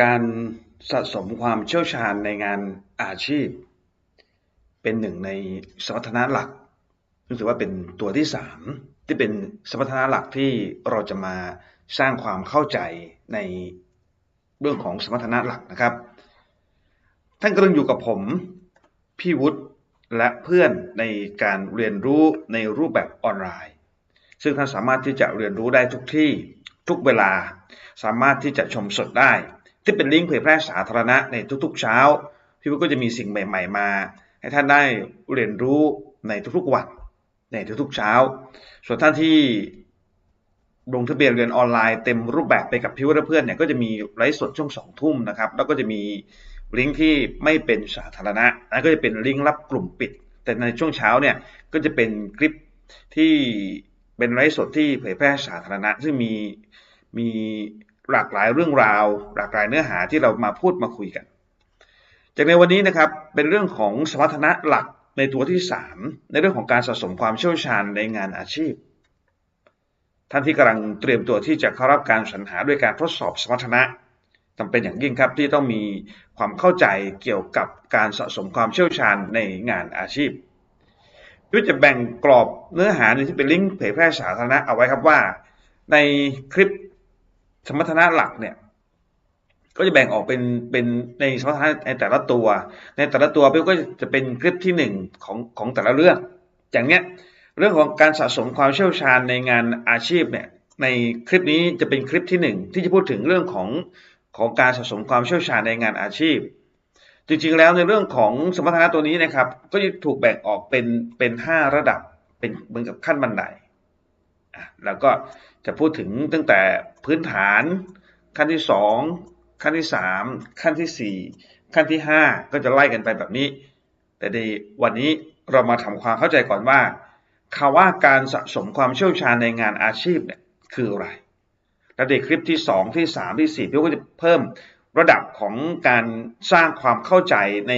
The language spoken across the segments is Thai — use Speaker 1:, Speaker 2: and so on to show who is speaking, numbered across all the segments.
Speaker 1: การสะสมความเชี่ยวชาญในงานอาชีพ เป็นหนึ่งในสมรรถนะหลักรู้สึกว่าเป็นตัวที่สามที่เป็นสมรรถนะหลักที่เราจะมาสร้างความเข้าใจในเรื่องของสมรรถนะหลักนะครับ ท่านกำลังอยู่กับผม พี่วุฒิและเพื่อนในการเรียนรู้ในรูปแบบออนไลน์ ซึ่งท่านสามารถที่จะเรียนรู้ได้ทุกที่ทุกเวลา สามารถที่จะชมสดได้ ที่เป็นลิงก์เผยแพร่สาธารณะในทุกๆเช้า พี่วุฒิก็จะมีสิ่งใหม่ ๆ มา ให้ท่านได้เรียนรู้ในทุกๆวัน ในทุกๆเช้า ส่วนท่านที่ลงทะเบียนเรียนออนไลน์เต็มรูปแบบไปกับพี่วุฒิและเพื่อนเนี่ยก็จะมีไลฟ์สดช่วงสองทุ่มนะครับ แล้วก็จะมีลิงก์ที่ไม่เป็นสาธารณะนั่นก็จะเป็นลิงก์รับกลุ่มปิด แต่ในช่วงเช้าเนี่ยก็จะเป็นคลิปที่เป็นไลฟ์สดที่เผยแพร่สาธารณะ ซึ่งมีมี หลากหลายเรื่องราว หลากหลายเนื้อหาที่เรามาพูดมาคุยกัน จากในวันนี้นะครับเป็นเรื่องของสมรรถนะหลักในตัวที่ 3 ในเรื่องของการสะสมความเชี่ยวชาญในงานอาชีพ ท่านที่กำลังเตรียมตัวที่จะเข้ารับการสรรหาด้วยการทดสอบสมรรถนะจำเป็นอย่างยิ่งครับที่ต้องมีความเข้าใจเกี่ยวกับการสะสมความเชี่ยวชาญในงานอาชีพด้วยจะแบ่งกรอบเนื้อหาที่เป็นลิงก์เผยแพร่สาธารณะเอาไว้ครับว่า ในคลิป สมรรถนะหลักเนี่ยก็จะแบ่งออกเป็นเป็นในสมรรถนะในแต่ละตัว ในแต่ละตัวก็จะเป็นคลิปที่1ของของแต่ละเรื่อง อย่างเนี้ยเรื่องของการสะสมความเชี่ยวชาญในงานอาชีพเนี่ยในคลิปนี้จะเป็นคลิปที่1ที่จะพูดถึงเรื่องของของการสะสมความเชี่ยวชาญในงานอาชีพ จริงๆแล้วในเรื่องของสมรรถนะตัวนี้นะครับ ก็จะถูกแบ่งออกเป็นเป็น 5 ระดับเป็นเหมือนกับขั้นบันได แล้วก็จะพูดถึงตั้งแต่พื้นฐาน ขั้นที่ 2 ขั้นที่ 3 ขั้นที่ 4 ขั้นที่ 5 ก็จะไล่กันไปแบบนี้ แต่ในวันนี้เรามาทำความเข้าใจก่อนว่าคาว่าการสะสมความเชี่ยวชาญในงานอาชีพเนี่ยคืออะไร และในคลิปที่ 2 ที่ 3 ที่ 4 พี่ก็จะเพิ่มระดับของการสร้างความเข้าใจใน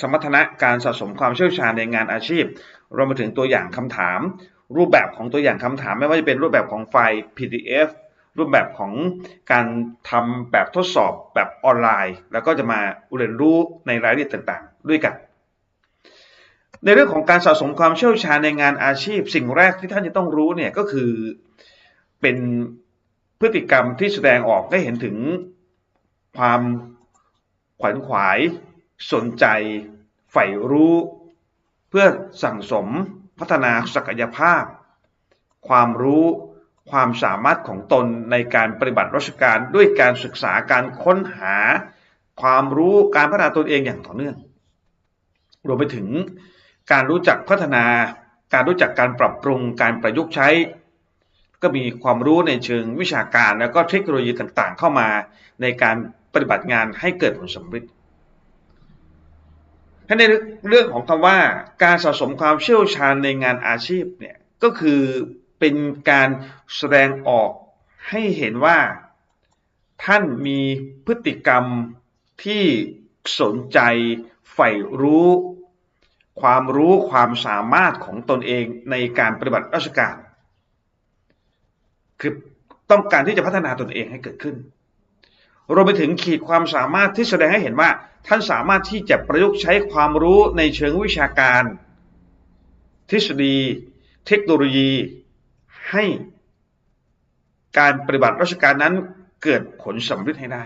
Speaker 1: สมรรถนะการสะสมความเชี่ยวชาญในงานอาชีพรวมไปถึงตัวอย่างคำถาม รูปแบบของตัวอย่างคำถาม ไม่ว่าจะเป็นรูปแบบของไฟล์ PDF รูปแบบของการทำแบบทดสอบแบบออนไลน์ แล้วก็จะมาเรียนรู้ในรายละเอียดต่างๆ ด้วยกัน ในเรื่องของการสะสมความเชี่ยวชาญในงานอาชีพ สิ่งแรกที่ท่านจะต้องรู้เนี่ยก็คือเป็นพฤติกรรมที่แสดงออกให้เห็นถึงความขวัญขวาย สนใจ ใฝ่รู้ เพื่อสั่งสม พัฒนาศักยภาพ ความรู้ความสามารถของตนในการปฏิบัติราชการด้วยการศึกษาการค้นหา ความรู้การพัฒนาตนเองอย่างต่อเนื่อง รวมไปถึงการรู้จักพัฒนา การรู้จักการปรับปรุงการประยุกต์ใช้ ก็มีความรู้ในเชิงวิชาการแล้วก็เทคโนโลยีต่างๆ เข้ามาในการปฏิบัติงานให้เกิดผลสำเร็จ ถ้าในเรื่องของคำว่าการสะสมความเชี่ยวชาญในงานอาชีพเนี่ยก็คือเป็นการแสดงออกให้เห็นว่าท่านมีพฤติกรรมที่สนใจใฝ่รู้ ความรู้ความสามารถของตนเองในการปฏิบัติราชการ คือต้องการที่จะพัฒนาตนเองให้เกิดขึ้นรวมไปถึงขีดความสามารถที่แสดงให้เห็นว่า ท่านสามารถที่จะประยุกต์ใช้ความรู้ในเชิงวิชาการ ทฤษฎี เทคโนโลยี ให้การปฏิบัติราชการนั้นเกิดผลสำเร็จให้ได้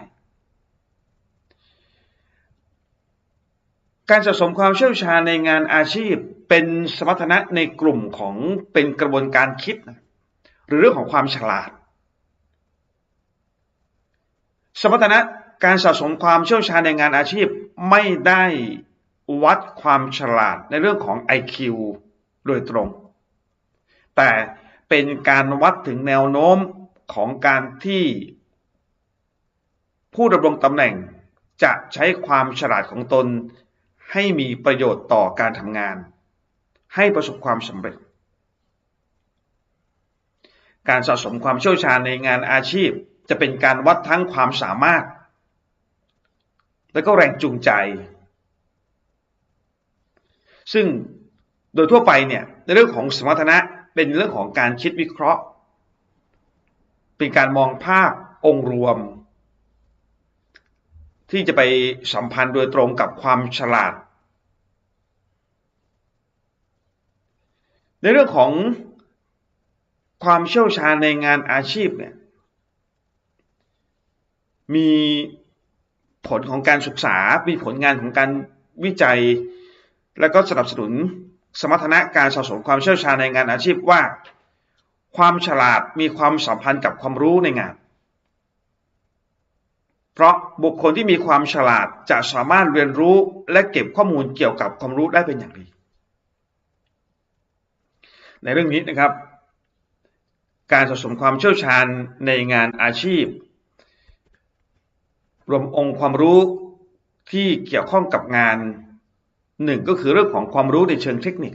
Speaker 1: การสะสมความเชี่ยวชาญในงานอาชีพเป็นสมรรถนะในกลุ่มของเป็นกระบวนการคิด หรือเรื่องของความฉลาด สมรรถนะ การสะสมความเชี่ยวชาญในงานอาชีพไม่ได้วัดความฉลาดในเรื่องของ IQ โดยตรง แต่เป็นการวัดถึงแนวโน้มของการที่ผู้ดำรงตำแหน่งจะใช้ความฉลาดของตน ให้มีประโยชน์ต่อการทำงาน ให้ประสบความสำเร็จ การสะสมความเชี่ยวชาญในงานอาชีพ จะเป็นการวัดทั้งความสามารถ และก็แรงจูงใจ ซึ่งโดยทั่วไปเนี่ยในเรื่องของสมรรถนะเป็นเรื่องของการคิดวิเคราะห์ เป็นการมองภาพองค์รวม ที่จะไปสัมพันธ์โดยตรงกับความฉลาด ในเรื่องของความเชี่ยวชาญในงานอาชีพเนี่ยมี ผลของการศึกษามีผลงานของการวิจัย และก็สนับสนุนสมรรถนะการสะสมความเชี่ยวชาญในงานอาชีพว่า ความฉลาดมีความสัมพันธ์กับความรู้ในงาน เพราะบุคคลที่มีความฉลาดจะสามารถเรียนรู้และเก็บข้อมูลเกี่ยวกับความรู้ได้เป็นอย่างดี ในเรื่องนี้นะครับ การสะสมความเชี่ยวชาญในงานอาชีพ รวมองค์ความรู้ที่เกี่ยวข้องกับงานหนึ่งก็คือเรื่องของความรู้ในเชิงเทคนิค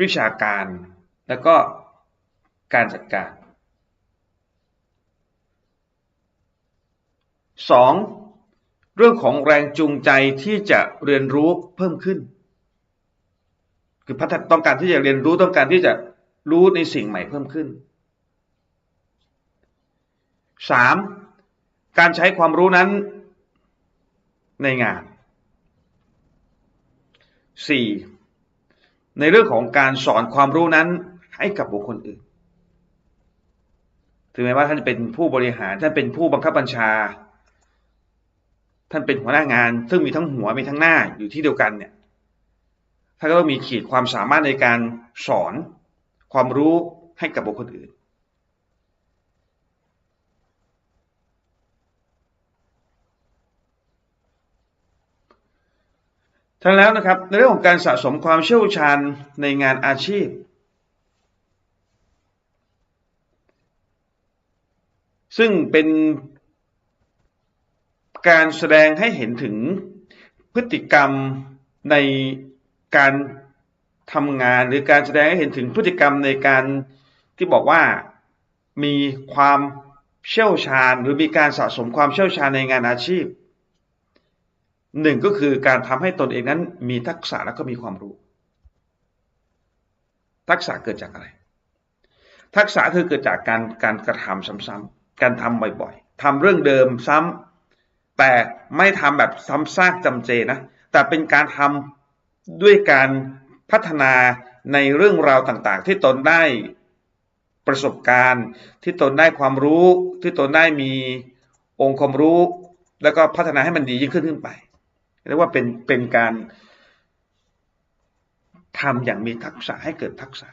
Speaker 1: วิชาการแล้วก็การจัดการสองเรื่องของแรงจูงใจที่จะเรียนรู้เพิ่มขึ้น คือพัฒนาต้องการที่จะเรียนรู้ต้องการที่จะรู้ในสิ่งใหม่เพิ่มขึ้น สามการใช้ความรู้นั้นในงาน 4. ในเรื่องของการสอนความรู้นั้นให้กับบุคคลอื่น ถึงแม้ว่าท่านเป็นผู้บริหารท่านเป็นผู้บังคับบัญชา ท่านเป็นหัวหน้างาน ซึ่งมีทั้งหัวมีทั้งหน้าอยู่ที่เดียวกันเนี่ยท่านก็ต้องมีขีดความสามารถในการสอนความรู้ให้กับบุคคลอื่น ทั้งแล้วนะครับในเรื่องของการสะสมความเชี่ยวชาญในงานอาชีพ ซึ่งเป็นการแสดงให้เห็นถึงพฤติกรรมในการทำงานหรือการแสดงให้เห็นถึงพฤติกรรมในการที่บอกว่ามีความเชี่ยวชาญ หรือมีการสะสมความเชี่ยวชาญในงานอาชีพ หนึ่งก็คือการทำให้ตนเองนั้นมีทักษะแล้วก็มีความรู้ ทักษะเกิดจากอะไร ทักษะคือเกิดจากการการกระทำซ้ำๆการทำบ่อยๆทำเรื่องเดิมซ้ำแต่ไม่ทำแบบซ้ำซากจำเจนะ แต่เป็นการทำด้วยการพัฒนาในเรื่องราวต่างๆ ที่ตนได้ประสบการณ์ ที่ตนได้ความรู้ ที่ตนได้มีองค์ความรู้ แล้วก็พัฒนาให้มันดียิ่งขึ้นขึ้นไป เรียกว่าเป็นเป็นการทำอย่างมีทักษะให้เกิดทักษะ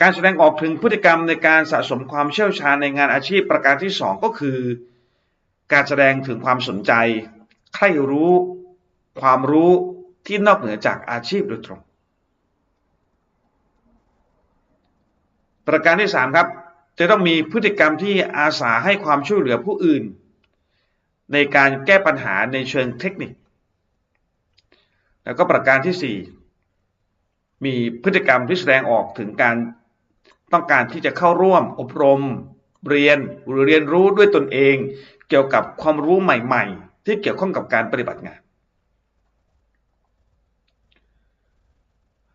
Speaker 1: การแสดงออกถึงพฤติกรรมในการสะสมความเชี่ยวชาญในงานอาชีพประการที่สองก็คือ การแสดงถึงความสนใจใคร่รู้ความรู้ที่นอกเหนือจากอาชีพโดยตรง ประการที่สามครับ จะต้องมีพฤติกรรมที่อาสาให้ความช่วยเหลือผู้อื่น ในการแก้ปัญหาในเชิงเทคนิค แล้วก็ประการที่ 4 มีพฤติกรรมที่แสดงออกถึงการต้องการที่จะเข้าร่วมอบรม เรียนหรือเรียนรู้ด้วยตนเอง เกี่ยวกับความรู้ใหม่ๆ ที่เกี่ยวข้องกับการปฏิบัติงาน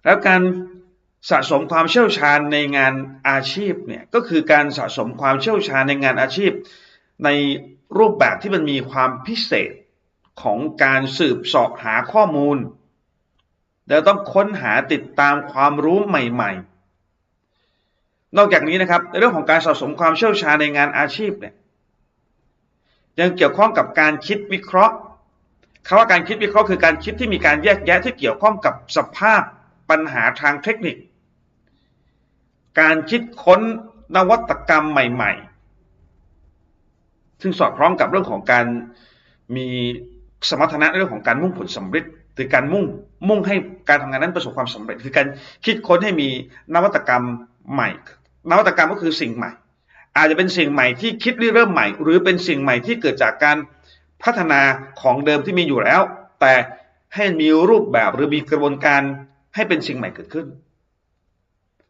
Speaker 1: แล้วการสะสมความเชี่ยวชาญในงานอาชีพเนี่ยก็คือการสะสมความเชี่ยวชาญในงานอาชีพ ใน รูปแบบที่มันมีความพิเศษของการสืบสอบหาข้อมูล แล้วต้องค้นหาติดตามความรู้ใหม่ๆ นอกจากนี้นะครับในเรื่องของการสะสมความเชี่ยวชาญในงานอาชีพเนี่ยยังเกี่ยวข้องกับการคิดวิเคราะห์คำว่าการคิดวิเคราะห์คือการคิดที่มีการแยกแยะที่เกี่ยวข้องกับสภาพปัญหาทางเทคนิค การคิดค้นนวัตกรรมใหม่ ๆ ซึ่งสอดคล้องกับเรื่องของการมีสมรรถนะเรื่องของการมุ่งผลสำเร็จหรือการมุ่งมุ่งให้การทำงานนั้นประสบความสำเร็จ คือการคิดค้นให้มีนวัตกรรมใหม่ นวัตกรรมก็คือสิ่งใหม่ อาจจะเป็นสิ่งใหม่ที่คิดเริ่มใหม่ หรือเป็นสิ่งใหม่ที่เกิดจากการพัฒนาของเดิมที่มีอยู่แล้ว แต่ให้มีรูปแบบหรือมีกระบวนการให้เป็นสิ่งใหม่เกิดขึ้น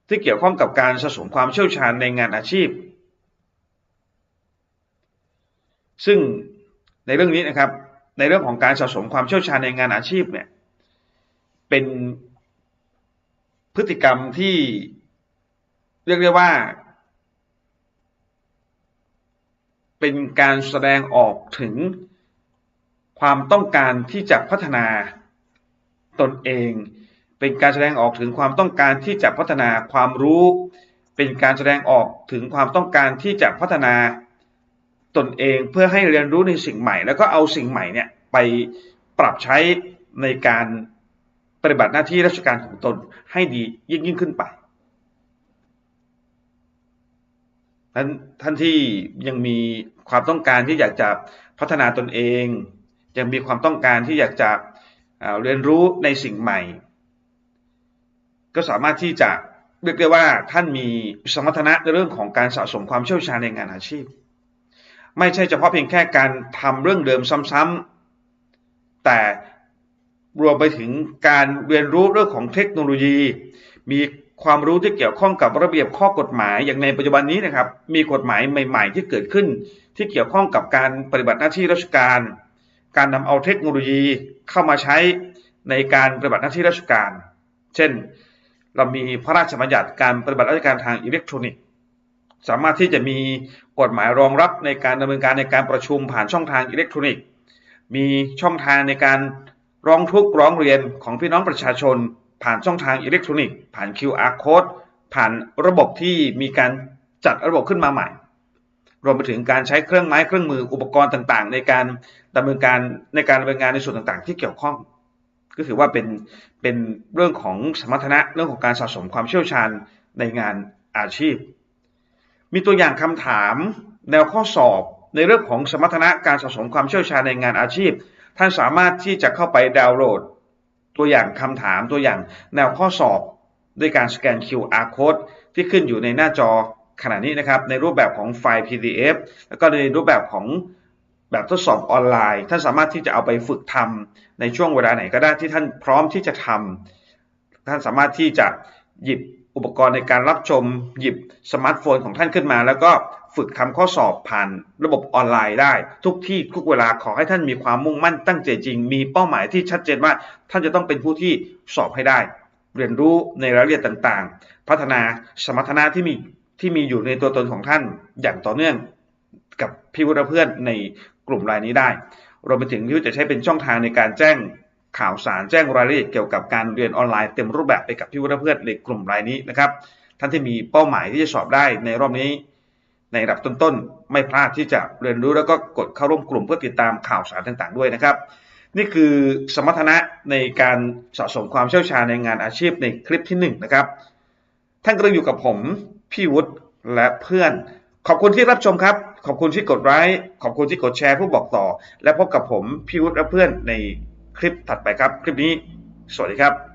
Speaker 1: ที่เกี่ยวข้องกับการสะสมความเชี่ยวชาญในงานอาชีพ ซึ่งในเรื่องนี้นะครับ ในเรื่องของการสะสมความเชี่ยวชาญในงานอาชีพเนี่ยเป็นพฤติกรรมที่เรียกได้ว่า เป็นการแสดงออกถึงความต้องการที่จะพัฒนาตนเอง เป็นการแสดงออกถึงความต้องการที่จะพัฒนาความรู้ เป็นการแสดงออกถึงความต้องการที่จะพัฒนา ตนเองเพื่อให้เรียนรู้ในสิ่งใหม่ แล้วก็เอาสิ่งใหม่เนี่ยไปปรับใช้ในการปฏิบัติหน้าที่ราชการของตนให้ดียิ่งยิ่งขึ้นไปท่านท่านที่ยังมีความต้องการที่อยากจะพัฒนาตนเอง ยังมีความต้องการที่อยากจะเรียนรู้ในสิ่งใหม่ ก็สามารถที่จะเรียกได้ว่าท่านมีสมรรถนะในเรื่องของการสะสมความเชี่ยวชาญในงานอาชีพ ไม่ใช่เฉพาะเพียงแค่การทำเรื่องเดิมซ้ำๆแต่รวมไปถึงการเรียนรู้เรื่องของเทคโนโลยี มีความรู้ที่เกี่ยวข้องกับระเบียบข้อกฎหมายอย่างในปัจจุบันนี้นะครับ มีกฎหมายใหม่ ๆ ที่เกิดขึ้น ที่เกี่ยวข้องกับการปฏิบัติหน้าที่ราชการ การนำเอาเทคโนโลยีเข้ามาใช้ในการปฏิบัติหน้าที่ราชการ เช่น เรามีพระราชบัญญัติการปฏิบัติราชการทางอิเล็กทรอนิกส์ สามารถที่จะมีกฎหมายรองรับในการดำเนินการในการประชุมผ่านช่องทางอิเล็กทรอนิกส์ มีช่องทางในการร้องทุกข์ร้องเรียนของพี่น้องประชาชน ผ่านช่องทางอิเล็กทรอนิกส์ผ่าน QR code ผ่านระบบที่มีการจัดระบบขึ้นมาใหม่ รวมไปถึงการใช้เครื่องไม้เครื่องมืออุปกรณ์ต่างๆ ในการดำเนินการในการดำเนินงานในส่วนต่างๆ ที่เกี่ยวข้อง ก็ถือว่าเป็นเป็นเรื่องของสมรรถนะเรื่องของการสะสมความเชี่ยวชาญในงานอาชีพ มีตัวอย่างคำถาม แนวข้อสอบ ในเรื่องของสมรรถนะการสะสมความเชี่ยวชาญในงานอาชีพ ท่านสามารถที่จะเข้าไปดาวน์โหลด ตัวอย่างคำถามตัวอย่างแนวข้อสอบ ด้วยการสแกน QR code ที่ขึ้นอยู่ในหน้าจอขณะนี้นะครับในรูปแบบของไฟล์ PDF แล้วก็ในรูปแบบของแบบทดสอบออนไลน์ ท่านสามารถที่จะเอาไปฝึกทำในช่วงเวลาไหนก็ได้ที่ท่านพร้อมที่จะทำท่านสามารถที่จะหยิบ อุปกรณ์ในการรับชมหยิบสมาร์ทโฟนของท่านขึ้นมา แล้วก็ฝึกทำข้อสอบผ่านระบบออนไลน์ได้ ทุกที่ทุกเวลาขอให้ท่านมีความมุ่งมั่นตั้งใจจริง มีเป้าหมายที่ชัดเจนว่าท่านจะต้องเป็นผู้ที่สอบให้ได้ เรียนรู้ในรายละเอียดต่างๆ พัฒนาสมรรถนะที่มีที่มีอยู่ในตัวตนของท่านอย่างต่อเนื่องกับพี่วุฒิเพื่อนในกลุ่มรายนี้ได้รวมไปถึงที่จะใช้เป็นช่องทางในการแจ้ง ข่าวสารแจ้งรายละเอียดเกี่ยวกับการเรียนออนไลน์เต็มรูปแบบไปกับพี่วุฒิเพื่อนในกลุ่มรายนี้นะครับ ท่านที่มีเป้าหมายที่จะสอบได้ในรอบนี้ ในระดับต้นๆ ไม่พลาดที่จะเรียนรู้แล้วก็กดเข้าร่วมกลุ่มเพื่อติดตามข่าวสารต่างๆ ด้วยนะครับ นี่คือสมรรถนะในการสะสมความเชี่ยวชาญในงานอาชีพในคลิปที่1นนะครับ ท่านกำลังอยู่กับผมพี่วุฒิและเพื่อน ขอบคุณที่รับชมครับขอบคุณที่กดไลค์ขอบคุณที่กดแชร์ผู้บอกต่อ และพบกับผมพี่วุฒิและเพื่อนใน คลิปถัดไปครับ คลิปนี้ สวัสดีครับ